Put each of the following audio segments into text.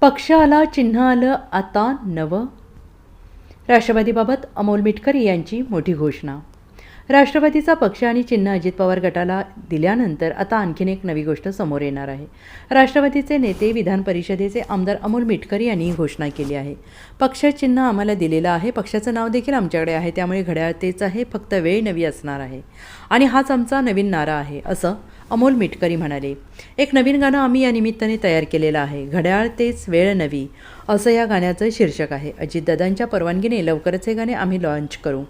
पक्ष आला चिन्ह आलं आता नवं. राष्ट्रवादीबाबत अमोल मिटकरी यांची मोठी घोषणा. राष्ट्रवादीचा पक्ष आणि चिन्ह अजित पवार गटाला दिल्यानंतर आता आणखीन एक नवी गोष्ट समोर येणार आहे. राष्ट्रवादीचे नेते विधान परिषदेचे आमदार अमोल मिटकरी यांनी ही घोषणा केली आहे. पक्ष चिन्ह आम्हाला दिलेलं आहे. पक्षाचं नाव देखील आमच्याकडे आहे. त्यामुळे घड्याळ तेच आहे फक्त वेळ नवी असणार आहे. आणि हाच आमचा नवीन नारा आहे असं अमोल मिटकरी म्हणाले. एक नवीन गाणं आम्ही या निमित्ताने तयार केलेलं आहे. घड्याळ तेच वेळ नवी. असं या गाण्याचं शीर्षक आहे. अजितदादांच्या परवानगीने लवकरच हे गाणे आम्ही लॉन्च करू.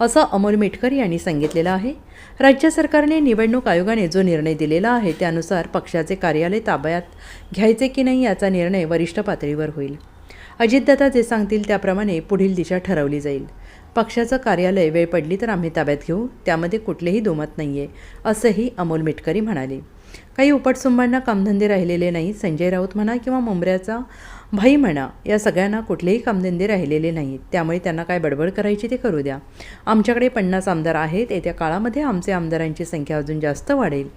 असं अमोल मिटकर यांनी सांगितलेलं आहे. राज्य सरकारने निवडणूक आयोगाने जो निर्णय दिलेला आहे त्यानुसार पक्षाचे कार्यालय ताब्यात घ्यायचे की नाही याचा निर्णय वरिष्ठ पातळीवर होईल. अजितदादा जे सांगतील त्याप्रमाणे पुढील दिशा ठरवली जाईल. पक्षाचं कार्यालय वेळ पडली तर आम्ही ताब्यात घेऊ त्यामध्ये कुठलेही दुमत नाही आहे असंही अमोल मिटकरी म्हणाले. काही उपटसुंबांना कामधंदे राहिलेले नाही. संजय राऊत म्हणा किंवा मुंबऱ्याचा भाई म्हणा या सगळ्यांना कुठलेही कामधंदे राहिलेले नाहीत. त्यामुळे त्यांना काय बडबड करायची ते करू द्या. आमच्याकडे पन्नास आमदार आहेत. येत्या काळामध्ये आमचे आमदारांची संख्या अजून जास्त वाढेल.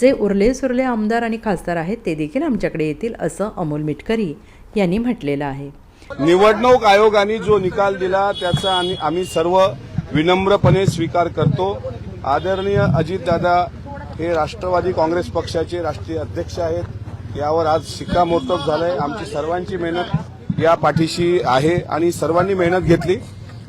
जे उरले सुरले आमदार आणि खासदार आहेत ते देखील आमच्याकडे येतील असं अमोल मिटकरी यांनी म्हटलेलं आहे. निवडणूक आयोगाने जो निकाल दिला त्याचा आम्ही सर्व विनम्रपणे स्वीकार करतो. आदरणीय अजितदादा हे राष्ट्रवादी काँग्रेस पक्षाचे राष्ट्रीय अध्यक्ष आहेत. यावर आज शिक्कामोर्तब झालंय. आमची सर्वांची मेहनत या पाठीशी आहे आणि सर्वांनी मेहनत घेतली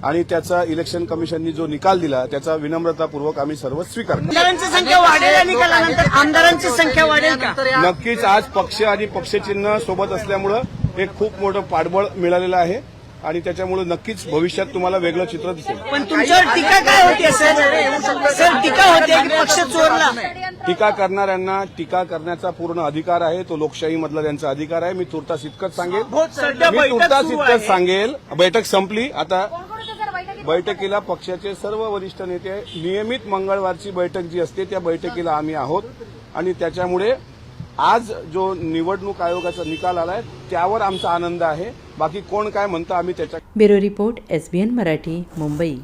आणि त्याचा इलेक्शन कमिशननी जो निकाल दिला त्याचा विनम्रतापूर्वक आम्ही सर्व स्वीकार करतो आमदारांची संख्या वाढेल निकालानंतर? आमदारांची संख्या वाढेल का? नक्कीच आज पक्ष आणि पक्षचिन्ह सोबत असल्यामुळं एक खूप मोठं पाठबळ मिळालेलं आहे आणि त्याच्यामुळे नक्कीच भविष्यात तुम्हाला वेगळं चित्र दिसेल. पण तुमच्यावर टीका काय होती सर सर टीका होते की पक्ष चोरला. टीका करणाऱ्यांना टीका करण्याचा पूर्ण अधिकार आहे तो लोकशाहीमधला त्यांचा अधिकार आहे. मी तुर्तास इतकंच सांगेल. सध्या मी तुर्तास इतकंच. सांगेल. बैठक संपली. आता बैठकीला पक्षाचे सर्व वरिष्ठ नेते नियमित मंगळवारची बैठक जी असते त्या बैठकीला आम्ही आहोत. आणि त्याच्यामुळे आज जो निवडणूक आयोगाचा निकाल आलाय त्यावर आमचा आनंद आहे. बाकी कोण काय म्हणतं आम्ही त्याच्या bureau report S B N Marathi Mumbai.